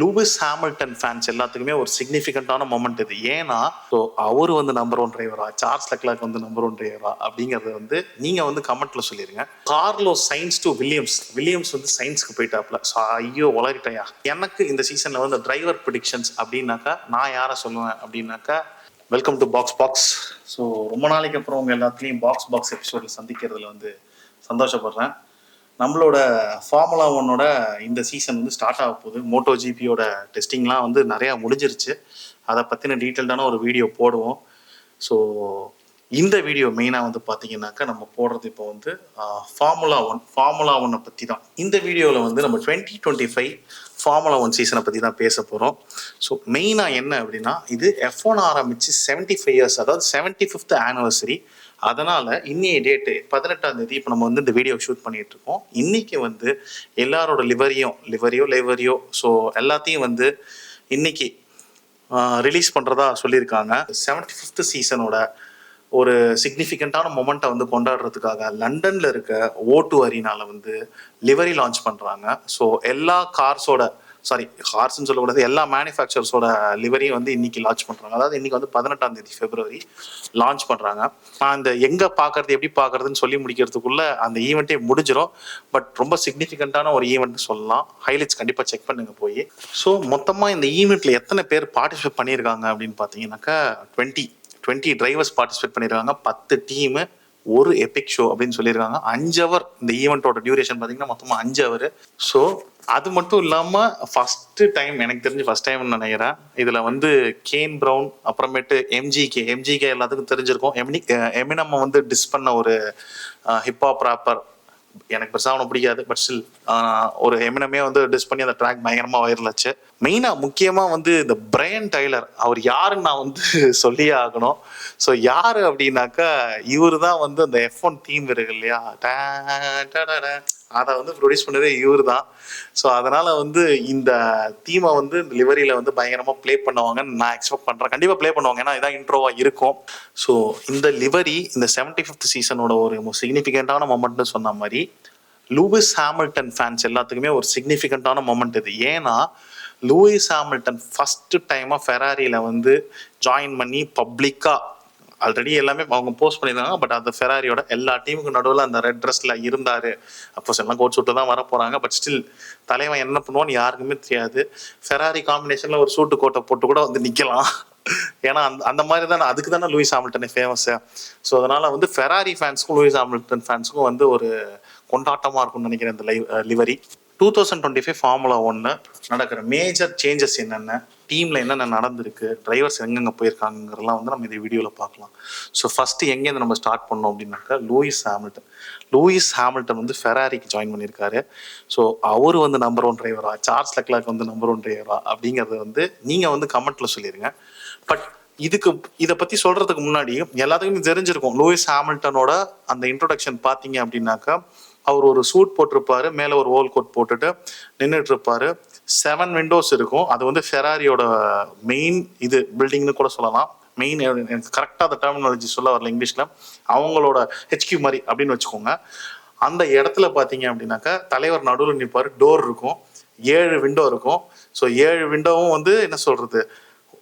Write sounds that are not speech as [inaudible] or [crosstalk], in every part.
Lewis Hamilton fans எல்லாத்துக்குமே ஒரு சிக்னிஃபிகண்டான moment இது. ஏன்னா ஸோ அவர் வந்து நம்பர் ஒன் டிரைவரா சார்ஸ் லக்லாக் வந்து நம்பர் ஒன் டிரைவரா அப்படிங்கறது வந்து நீங்க வந்து கமெண்ட்ல சொல்லிருங்க. Carlos Sainz to Williams. Williams வந்து சயின்ஸ்க்கு போயிட்டாப்ல. ஸோ ஐயோ உலகிட்டையா எனக்கு இந்த சீசன்ல வந்து டிரைவர் ப்ரிடிக்ஷன்ஸ் அப்படின்னாக்கா நான் யாரை சொல்லுவேன் அப்படின்னாக்கா welcome to box box so ரொம்ப நாளைக்கு அப்புறம் உங்க எல்லாத்துலேயும் பாக்ஸ் பாக்ஸ் எபிசோடில் சந்திக்கிறதுல வந்து சந்தோஷப்படுறேன். நம்மளோட ஃபார்முலா ஒன்னோட இந்த சீசன் வந்து ஸ்டார்ட் ஆக போகுது. மோட்டோ ஜிபியோட டெஸ்டிங்லாம் வந்து நிறையா முடிஞ்சிருச்சு. அதை பற்றின டீட்டெயில்டான ஒரு வீடியோ போடுவோம். ஸோ இந்த வீடியோ மெயினாக வந்து பார்த்தீங்கன்னாக்கா நம்ம போடுறது இப்போ வந்து ஃபார்முலா ஒன் ஃபார்முலா ஒன்னை பற்றி தான். இந்த வீடியோவில் வந்து நம்ம twenty twenty five formula one சீசனை பற்றி தான் பேச போகிறோம் ஸோ மெயினாக என்ன அப்படின்னா இது எஃப் ஒன் ஆரம்பித்து செவன்ட்டி ஃபைவ் இயர்ஸ் அதாவது செவன்ட்டி ஃபிஃப்த் ஆனிவர்சரி அதனால இன்னைய டேட்டு பதினெட்டாம் தேதி இப்போ நம்ம வந்து இந்த வீடியோ ஷூட் பண்ணிட்டு இருக்கோம். இன்னைக்கு வந்து எல்லாரோட லிவரியும் லிவரியோ லிவரியோ ஸோ எல்லாத்தையும் வந்து இன்னைக்கு ரிலீஸ் பண்ணுறதா சொல்லியிருக்காங்க. செவன்டி ஃபிஃப்த் சீசனோட ஒரு சிக்னிஃபிகண்ட்டான மொமெண்ட்டை வந்து கொண்டாடுறதுக்காக லண்டனில் இருக்க ஓட்டு அரினால வந்து லிவரி லான்ச் பண்ணுறாங்க ஸோ எல்லா கார்ஸோட சாரி ஹார்ஸ்ன்னு சொல்லக்கூடாது எல்லா மேனுஃபேக்சர்ஸோட லிவரியும் வந்து இன்னைக்கு லான்ச் பண்ணுறாங்க அதாவது இன்னைக்கு வந்து பதினெட்டாம் தேதி பிப்ரவரி லான்ச் பண்ணுறாங்க நான் இந்த எங்கே பார்க்கறது எப்படி பார்க்கறதுன்னு சொல்லி முடிக்கிறதுக்குள்ள அந்த ஈவெண்ட்டே முடிஞ்சிடும் பட் ரொம்ப சிக்னிஃபிகண்ட்டான ஒரு ஈவெண்ட் சொல்லலாம். ஹைலைட்ஸ் கண்டிப்பாக செக் பண்ணுங்க போய். ஸோ மொத்தமாக இந்த ஈவெண்ட்டில் எத்தனை பேர் பார்ட்டிசிபேட் பண்ணியிருக்காங்க அப்படின்னு பார்த்தீங்கன்னாக்கா டுவெண்ட்டி டுவெண்ட்டி டிரைவர்ஸ் பார்ட்டிசிபேட் பண்ணியிருக்காங்க. பத்து டீமு ஒரு எபிக் ஷோ அப்படின்னு சொல்லியிருக்காங்க. அஞ்சு ஹவர் இந்த ஈவெண்ட்டோட டியூரேஷன் பார்த்தீங்கன்னா மொத்தமாக அஞ்சு ஹவர் ஸோ அது மட்டும் இல்லாமல் ஃபஸ்ட்டு டைம் எனக்கு தெரிஞ்சு ஃபஸ்ட் டைம் நினைக்கிறேன். இதில் வந்து கேன் ப்ரவுன் அப்புறமேட்டு எம்ஜிகே எம்ஜிகே எல்லாத்துக்கும் தெரிஞ்சிருக்கும். எம்னி எமினம் வந்து டிஸ் பண்ண ஒரு ஹிப்ஹாப் ராப்பர் எனக்கு பெருசாக அவனை பிடிக்காது பட் ஸ்டில் ஒரு எமினமே வந்து டிஸ் பண்ணி அந்த ட்ராக் பயங்கரமாக வைரல் மெயினாக முக்கியமாக வந்து இந்த பிரையன் டைலர் அவர் யாருன்னு நான் வந்து [laughs] சொல்லியே ஆகணும். ஸோ யார் அப்படின்னாக்கா இவர் தான் வந்து அந்த எஃப் ஒன் தீம் இருக்கு இல்லையா? அதை வந்து ப்ரொடியூஸ் பண்ணதே இவர் தான் ஸோ அதனால் வந்து இந்த தீமை வந்து இந்த லிவரியில் வந்து பயங்கரமாக ப்ளே பண்ணுவாங்கன்னு நான் எக்ஸ்பெக்ட் பண்ணுறேன் கண்டிப்பாக ப்ளே பண்ணுவாங்க. ஏன்னா இதான் இன்ட்ரோவாக இருக்கும். ஸோ இந்த லிவரி இந்த செவன்டி ஃபிஃப்த் சீசனோட ஒரு சிக்னிஃபிகண்ட்டான மொமெண்ட்னு சொன்ன மாதிரி லூவிஸ் ஹாமில்டன் ஃபேன்ஸ் எல்லாத்துக்குமே ஒரு சிக்னிஃபிகண்ட்டான மொமெண்ட் இது. ஏன்னா லூயிஸ் ஹாமில்டன் ஃபஸ்ட்டு டைமாக ஃபெராரியில் வந்து ஜாயின் பண்ணி பப்ளிக்காக ஆல்ரெடி எல்லாமே அவங்க போஸ்ட் பண்ணியிருந்தாங்க. பட் அந்த ஃபெராரியோட எல்லா டீமுக்கு நடுவில் அந்த ரெட் ட்ரெஸ்ல இருந்தார். அப்போ எல்லாம் கோட் சூட்டு தான் வர போகிறாங்க பட் ஸ்டில் தலைவன் என்ன பண்ணுவான்னு யாருக்குமே தெரியாது. ஃபெராரி காம்பினேஷனில் ஒரு சூட்டு கோட்டை போட்டு கூட வந்து நிற்கலாம் ஏன்னா அந்த அந்த மாதிரி தானே அதுக்கு தானே லூயிஸ் ஹாமில்டனே ஃபேமஸ் ஸோ அதனால வந்து ஃபெராரி ஃபேன்ஸுக்கும் லூயிஸ் ஹாமில்டன் ஃபேன்ஸுக்கும் வந்து ஒரு கொண்டாட்டமாக இருக்கும்னு நினைக்கிறேன் இந்த live livery two thousand twenty five formula ஒன்று நடக்கிற மேஜர் சேஞ்சஸ் என்னென்ன டீமில் என்னென்ன நடந்திருக்கு டிரைவர்ஸ் எங்கெங்கே போயிருக்காங்கிறலாம் வந்து நம்ம இந்த வீடியோவில் பார்க்கலாம். ஸோ ஃபஸ்ட்டு எங்கேருந்து நம்ம ஸ்டார்ட் பண்ணோம் அப்படின்னாக்கா லூயிஸ் ஹாமில்டன் லூயிஸ் ஹாமில்டன் வந்து ஃபெராரிக்கு ஜாயின் பண்ணியிருக்காரு. ஸோ அவர் வந்து நம்பர் ஒன் டிரைவரா சார்ஸ் லக்லாக் வந்து நம்பர் ஒன் டிரைவரா அப்படிங்கிறது வந்து நீங்கள் வந்து கமெண்ட்டில் சொல்லிடுங்க பட் இதுக்கு இதை பற்றி சொல்கிறதுக்கு முன்னாடி எல்லாத்துக்குமே தெரிஞ்சிருக்கும். லூயிஸ் ஹாமில்டனோட அந்த இன்ட்ரொடக்ஷன் பார்த்தீங்க அப்படின்னாக்கா அவர் ஒரு சூட் போட்டிருப்பாரு மேலே ஒரு ஓல் கோட் போட்டுட்டு நின்றுட்டு இருப்பாரு செவன் விண்டோஸ் இருக்கும். அது வந்து ஃபெராரியோட மெயின் இது பில்டிங்னு கூட சொல்லலாம். மெயின் எனக்கு கரெக்டாக அந்த டெர்மினாலஜி சொல்ல வரல இங்கிலீஷில் அவங்களோட ஹெச்கியூ மாதிரி அப்படின்னு வச்சுக்கோங்க. அந்த இடத்துல பார்த்தீங்க அப்படின்னாக்கா தலைவர் நடுவில் நிற்பார் டோர் இருக்கும். ஏழு விண்டோ இருக்கும். ஸோ ஏழு விண்டோவும் வந்து என்ன சொல்கிறது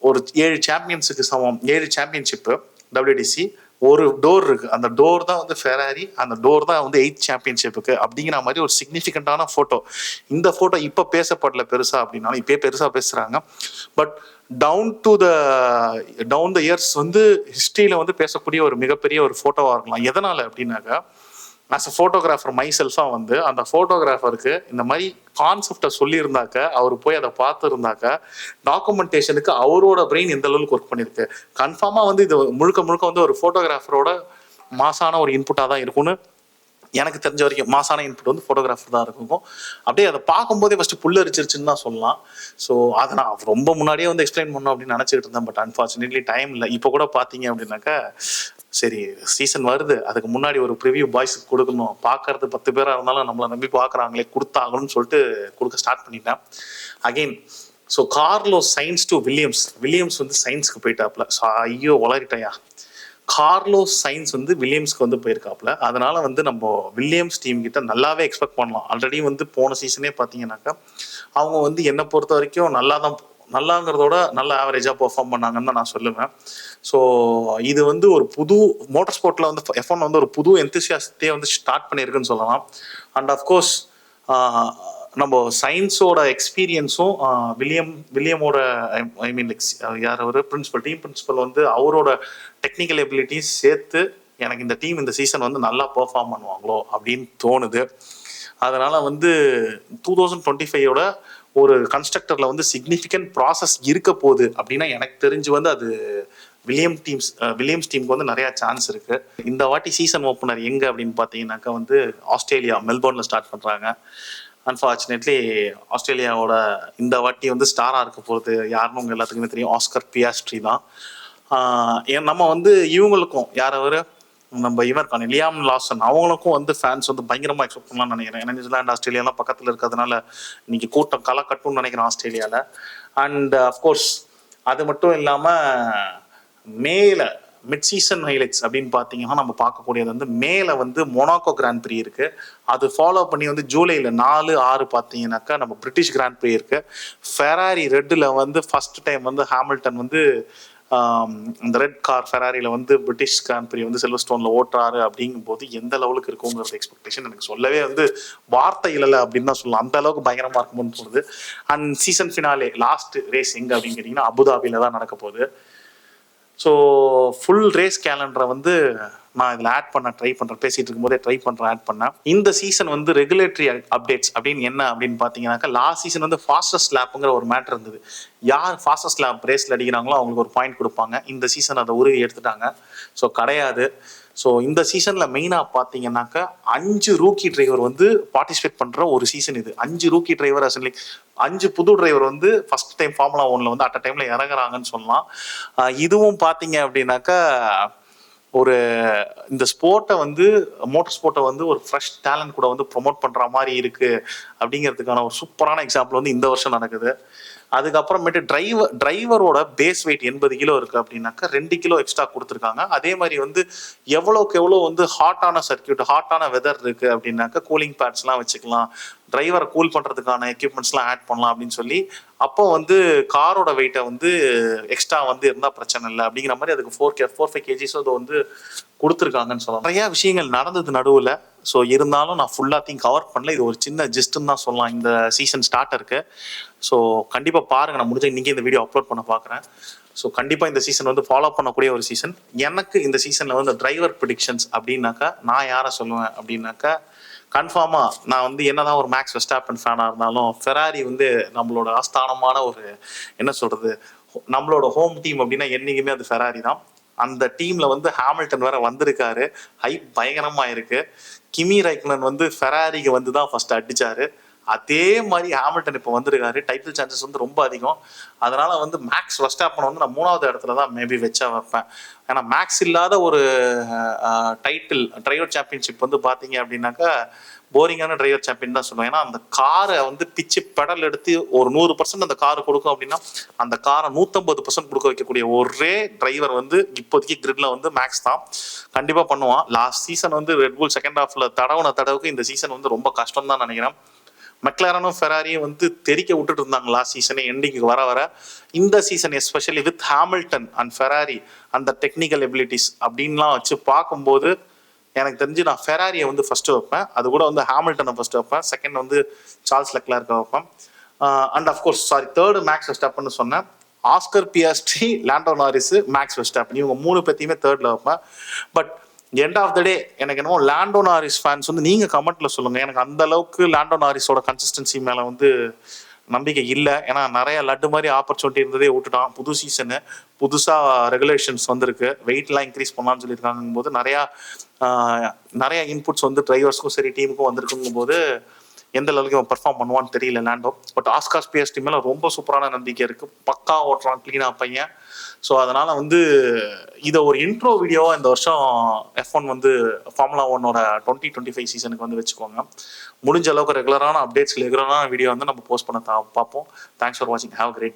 ஒரு ஏழு சாம்பியன்ஸுக்கு சமம். ஏழு சாம்பியன்ஷிப்பு டபிள்யூடிசி ஒரு டோர் இருக்கு. அந்த டோர் தான் வந்து ஃபெராரி அந்த டோர் தான் வந்து எயிட் சாம்பியன்ஷிப்புக்கு அப்படிங்கிற மாதிரி ஒரு சிக்னிஃபிகண்டான ஃபோட்டோ இந்த ஃபோட்டோ இப்போ பேசப்படல பெருசா அப்படின்னாலும் இப்பயே பெருசா பேசுறாங்க. But down to the down the years வந்து ஹிஸ்ட்ரியில வந்து பேசக்கூடிய ஒரு மிகப்பெரிய ஒரு ஃபோட்டோவாக இருக்கலாம். எதனால அப்படின்னாக்கா ஆஸ் அ ஃபோட்டோகிராஃபர் மை செல்ஃபாக வந்து அந்த ஃபோட்டோகிராஃபருக்கு இந்த மாதிரி கான்செப்டை சொல்லியிருந்தாக்க அவர் போய் அதை பார்த்துருந்தாக்க டாக்குமெண்டேஷனுக்கு அவரோட பிரெயின் எந்த அளவுக்கு ஒர்க் பண்ணியிருக்கு கன்ஃபார்மாக வந்து இது முழுக்க முழுக்க வந்து ஒரு ஃபோட்டோகிராஃபரோட மாசான ஒரு இன்புட்டாக தான் இருக்கும்னு எனக்கு தெரிஞ்ச வரைக்கும் மாசான இன்புட் வந்து ஃபோட்டோகிராஃபர் தான் இருக்கும். அப்படியே அதை பார்க்கும்போதே ஃபஸ்ட்டு புல்லரிச்சிருச்சுன்னு தான் சொல்லலாம். ஸோ அதை நான் ரொம்ப முன்னாடியே வந்து எக்ஸ்பிளைன் பண்ணோம் அப்படின்னு நினச்சிக்கிட்டு இருந்தேன். பட் அன்ஃபார்ச்சுனேட்லி டைம் இல்லை. இப்போ கூட பார்த்தீங்க அப்படின்னாக்கா சரி சீசன் வருது. அதுக்கு முன்னாடி ஒரு ப்ரிவியூ பாய்ஸுக்கு கொடுக்கணும். பார்க்கறது பத்து பேராக இருந்தாலும் நம்மளை நம்பி பார்க்குறாங்களே கொடுத்தாகணும்னு சொல்லிட்டு கொடுக்க ஸ்டார்ட் பண்ணிட்டேன். Again so Carlos Sainz to Williams Williams வந்து சயின்ஸ்க்கு போயிட்டாப்ல ஸோ ஐயோ வளரிட்டையா கார்லோஸ் சயின்ஸ் வந்து வில்லியம்ஸ்க்கு வந்து போயிருக்காப்ல அதனால வந்து நம்ம வில்லியம்ஸ் டீம் கிட்ட நல்லாவே எக்ஸ்பெக்ட் பண்ணலாம். ஆல்ரெடி வந்து போன சீசனே பார்த்தீங்கன்னாக்கா அவங்க வந்து என்னை பொறுத்த வரைக்கும் நல்லா தான் நல்லாங்கிறதோட நல்ல ஆவரேஜாக பெர்ஃபார்ம் பண்ணாங்கன்னு தான் நான் சொல்லுவேன். ஸோ இது வந்து ஒரு புது மோட்டர் ஸ்போர்ட்டில் வந்து எஃப் ஒன் வந்து ஒரு புது எந்தசியாசத்தையே வந்து ஸ்டார்ட் பண்ணியிருக்குன்னு சொல்லலாம். அண்ட் அஃப்கோர்ஸ் நம்ம சயின்ஸோட எக்ஸ்பீரியன்ஸும் வில்லியம் வில்லியமோட ஐ மீன் யார் அவர்? பிரின்சிபல் டீம் பிரின்சிபல் வந்து அவரோட டெக்னிக்கல் எபிலிட்டியும் சேர்த்து எனக்கு இந்த டீம் இந்த சீசன் வந்து நல்லா பெர்ஃபார்ம் பண்ணுவாங்களோ அப்படின்னு தோணுது. அதனால வந்து டூ தௌசண்ட் டுவெண்ட்டி ஃபைவோட ஒரு கன்ஸ்ட்ரக்டர்ல வந்து சிக்னிஃபிகண்ட் ப்ராசஸ் இருக்க போகுது அப்படின்னா எனக்கு தெரிஞ்சு வந்து அது வில்லியம் டீம்ஸ் வில்லியம்ஸ் டீமுக்கு வந்து நிறையா சான்ஸ் இருக்கு. இந்த வாட்டி சீசன் ஓப்பனர் எங்க அப்படின்னு பார்த்தீங்கன்னாக்கா வந்து ஆஸ்திரேலியா மெல்போர்னில் ஸ்டார்ட் பண்ணுறாங்க அன்ஃபார்ச்சுனேட்லி ஆஸ்திரேலியாவோட இந்த வாட்டி வந்து ஸ்டாராக இருக்க போகிறது யாருன்னு உங்கள் எல்லாத்துக்குமே தெரியும். ஆஸ்கர் பியாஸ்ட்ரி தான். ஏன் நம்ம வந்து இவங்களுக்கும் யார் நம்ம இவர் இருக்கான லியாம் லாசன் அவங்களுக்கும் வந்து ஃபேன்ஸ் வந்து பயங்கரமாக எக்ஸ்பெக்ட் பண்ணலாம்னு நினைக்கிறேன். ஏன்னா நியூசிலாந்து ஆஸ்திரேலியாலாம் பக்கத்தில் இருக்கிறதுனால இன்னைக்கு கூட்டம் களை கட்டும்னு நினைக்கிறேன் ஆஸ்திரேலியாவில் அண்ட் அஃப்கோர்ஸ் அது மட்டும் இல்லாமல் மேல மிட் சீசன் ஹைலைட்ஸ் அப்படின்னு பார்த்தீங்கன்னா நம்ம பார்க்கக்கூடியது வந்து மேலே வந்து மொனாக்கோ கிராண்ட் ப்ரீ இருக்கு. அது ஃபாலோ பண்ணி வந்து ஜூலையில் நாலு ஆறு பார்த்தீங்கன்னாக்கா நம்ம பிரிட்டிஷ் கிராண்ட் ப்ரீ இருக்கு. ஃபெராரி ரெட்டில் வந்து ஃபர்ஸ்ட் டைம் வந்து ஹாமில்டன் வந்து இந்த ரெட் கார் ஃபெராரியில் வந்து பிரிட்டிஷ் கிராண்ட் வந்து சில்வர் ஸ்டோனில் ஓட்டுறாரு அப்படிங்கும்போது எந்த லெவலுக்கு இருக்குங்கிறது எக்ஸ்பெக்டேஷன் எனக்கு சொல்லவே வந்து வார்த்தை இல்லை அப்படின்னு தான் சொல்லலாம். அந்த அளவுக்கு பயங்கரமாக இருக்கும்னு தோணுது. And season finale last race எங்கே அப்படின்னு கேட்டிங்கன்னா அபுதாபியில் தான் நடக்க போகுது. ஸோ ஃபுல் ரேஸ் கேலண்டரை வந்து நான் இதில் ஆட் பண்ண ட்ரை பண்ணுறேன் பேசிகிட்டு இருக்கும்போதே ட்ரை பண்ணுறேன் ஆட் பண்ணேன். இந்த சீசன் வந்து ரெகுலேட்டரி அப்டேட்ஸ் அப்படின்னு என்ன அப்படின்னு பார்த்தீங்கன்னாக்கா லாஸ்ட் சீசன் வந்து ஃபாஸ்டஸ்ட் லேப்புங்கிற ஒரு மேட்டர் இருந்தது. யார் ஃபாஸ்டஸ்ட் லேப் ரேஸில் அடிக்கிறாங்களோ அவங்களுக்கு ஒரு பாயிண்ட் கொடுப்பாங்க. இந்த சீசன் அதை உருவி எடுத்துட்டாங்க. ஸோ கிடையாது. ஸோ இந்த சீசனில் மெயினாக பார்த்தீங்கன்னாக்கா அஞ்சு ரூக்கி டிரைவர் வந்து பார்ட்டிசிபேட் பண்ணுற ஒரு சீசன் இது. அஞ்சு ரூக்கி டிரைவர் அசன்லி அஞ்சு புது டிரைவர் வந்து ஃபர்ஸ்ட் டைம் ஃபார்முலா ஒன்ல வந்து அட் அ டைம்ல இறங்குறாங்கன்னு சொல்லலாம். இதுவும் பார்த்தீங்க அப்படின்னாக்கா ஒரு இந்த ஸ்போர்ட்டை வந்து மோட்டர் ஸ்போர்ட்டை வந்து ஒரு ஃப்ரெஷ் டேலண்ட் கூட வந்து ப்ரொமோட் பண்ணுற மாதிரி இருக்குது அப்படிங்கிறதுக்கான ஒரு சூப்பரான எக்ஸாம்பிள் வந்து இந்த வருஷம் நடக்குது. அதுக்கப்புறமேட்டு டிரைவர் டிரைவரோட பேஸ் வெயிட் எண்பது கிலோ இருக்குது அப்படின்னாக்கா ரெண்டு கிலோ எக்ஸ்ட்ரா கொடுத்துருக்காங்க. அதே மாதிரி வந்து எவ்வளோக்கு எவ்வளோ வந்து ஹாட்டான சர்க்கியூட் ஹாட்டான வெதர் இருக்குது அப்படின்னாக்கா கூலிங் பேட்ஸ்லாம் வச்சுக்கலாம். டிரைவரை கூல் பண்ணுறதுக்கான எக்யூப்மெண்ட்ஸ்லாம் ஆட் பண்ணலாம் அப்படின்னு சொல்லி அப்போ வந்து காரோட வெயிட்டை வந்து எக்ஸ்ட்ரா வந்து இருந்தால் பிரச்சனை இல்லை அப்படிங்கிற மாதிரி அதுக்கு ஃபோர் கே ஃபோர் ஃபைவ் கேஜிஸோ அது வந்து கொடுத்துருக்காங்கன்னு சொல்லலாம். நிறையா விஷயங்கள் நடந்தது நடுவில். ஸோ இருந்தாலும் நான் ஃபுல்லாத்தையும் கவர் பண்ணல. இது ஒரு சின்ன ஜிஸ்ட்னு தான் சொல்லலாம். இந்த சீசன் ஸ்டார்டருக்கு ஸோ கண்டிப்பாக பாருங்க. நான் முடிஞ்ச இன்றைக்கி இந்த வீடியோ அப்லோட் பண்ண பார்க்குறேன் ஸோ கண்டிப்பாக இந்த சீசன் வந்து ஃபாலோ பண்ணக்கூடிய ஒரு சீசன் எனக்கு இந்த சீசனில் வந்து டிரைவர் ப்ரிடிக்ஷன்ஸ் அப்படின்னாக்கா நான் யாரை சொல்லுவேன் அப்படின்னாக்கா கன்ஃபார்மாக நான் வந்து என்னதான் ஒரு மேக்ஸ் வெஸ்டாப்பன் ஃபேனாக இருந்தாலும் ஃபெராரி வந்து நம்மளோட ஆஸ்தானமான ஒரு என்ன சொல்கிறது நம்மளோட ஹோம் டீம் அப்படின்னா என்றைக்குமே அது ஃபெராரி தான். அந்த டீம்ல வந்து ஹாமில்டன் வேற வந்திருக்காரு. ஹைப் பயங்கரமா இருக்கு. கிமி ரைக்னன் வந்து ஃபெராரிக்கு வந்து தான் ஃபர்ஸ்ட் அடிச்சாரு. அதே மாதிரி ஹாமில்டன் இப்போ வந்திருக்காரு. டைட்டில் சான்சஸ் வந்து ரொம்ப அதிகம். அதனால வந்து மேக்ஸ் வெஸ்டாப்பன் வந்து நான் மூணாவது இடத்துல தான் மேபி வச்சா வைப்பேன். ஏன்னா மேக்ஸ் இல்லாத ஒரு டைட்டில் டிரைவர் சாம்பியன்ஷிப் வந்து பார்த்தீங்க அப்படின்னாக்கா போரிங்கான டிரைவர் சாம்பியன் தான் சொல்லுவேன் ஏன்னா அந்த காரை வந்து பிச்சு பெடல் எடுத்து ஒரு நூறு பர்சன்ட் அந்த கார் கொடுக்கும் அப்படின்னா அந்த காரை நூற்றம்பது பர்சன்ட் கொடுக்க வைக்கக்கூடிய ஒரே டிரைவர் வந்து இப்போதைக்கு கிரிட்ல வந்து மேக்ஸ் தான். கண்டிப்பாக பண்ணுவான். லாஸ்ட் சீசன் வந்து ரெட்புல் செகண்ட் ஹாஃப்ல தடவுன தடவுக்கு இந்த சீசன் வந்து ரொம்ப கஷ்டம் தான் நினைக்கிறேன். மெக்லாரனும் ஃபெராரியும் வந்து தெறிக்க விட்டுட்டு இருந்தாங்க லாஸ்ட் சீசனே எண்டிங்க்கு வர வர. இந்த season especially with Hamilton and Ferrari அந்த டெக்னிக்கல் எபிலிட்டிஸ் அப்படின்லாம் வச்சு பார்க்கும்போது எனக்கு தெரிஞ்சு நான் ஃபெராரியை வந்து ஃபஸ்ட்டு வைப்பேன். அது கூட வந்து ஹாமில்டனை ஃபஸ்ட்டு வைப்பேன். செகண்ட் வந்து சார்ல்ஸ் லெக்லர்க்க வைப்பேன். And of course sorry third Max வெஸ்டாப்னு சொன்னேன். Oscar Piastri Lando Norris Max Verstappen இவங்க மூணு பேத்தையுமே தேர்டில் வைப்பேன். But end of the day எனக்கு என்னமோ லேண்டோ நாரிஸ் ஃபேன்ஸ் வந்து நீங்கள் கமெண்ட்டில் சொல்லுங்கள் எனக்கு அந்த அளவுக்கு லேண்டோ நாரிஸோட கன்சிஸ்டன்சி மேலே வந்து நம்பிக்கை இல்லை. ஏன்னா நிறைய லட்டு மாதிரி ஆப்பர்ச்சுனிட்டி இருந்ததே விட்டுட்டான். புது சீசனு புதுசாக ரெகுலேஷன்ஸ் வந்திருக்கு. வெயிட்லாம் இன்க்ரீஸ் பண்ணலாம்னு சொல்லியிருக்காங்கும் போது நிறையா ஆஹ், நிறைய இன்புட்ஸ் வந்து டிரைவர்ஸ்க்கும் சரி டீமுக்கும் வந்திருக்குங்கும் போது எந்த லெவலுக்கு இவன் பெர்ஃபார்ம் பண்ணுவான்னு தெரியல லேண்டோ பட் ஆஸ்கார் பிஎஸ்டி மேலே ரொம்ப சூப்பரான நம்பிக்கை இருக்கு. பக்கா ஓட்டுறான் க்ளீனாக பையன். ஸோ அதனால வந்து இதை ஒரு இன்ட்ரோ வீடியோவாக இந்த வருஷம் எஃப் ஒன் வந்து ஃபார்முலா ஒன்னோட டுவெண்ட்டி டுவெண்ட்டி ஃபைவ் சீசனுக்கு வந்து வச்சுக்கோங்க. முடிஞ்ச அளவுக்கு ரெகுலரான அப்டேட்ஸ் ரெகுலரான வீடியோ வந்து நம்ம போஸ்ட் பண்ண பார்ப்போம். தேங்க்ஸ் ஃபார் வாட்சிங் ஹேவ் கிரேட் டே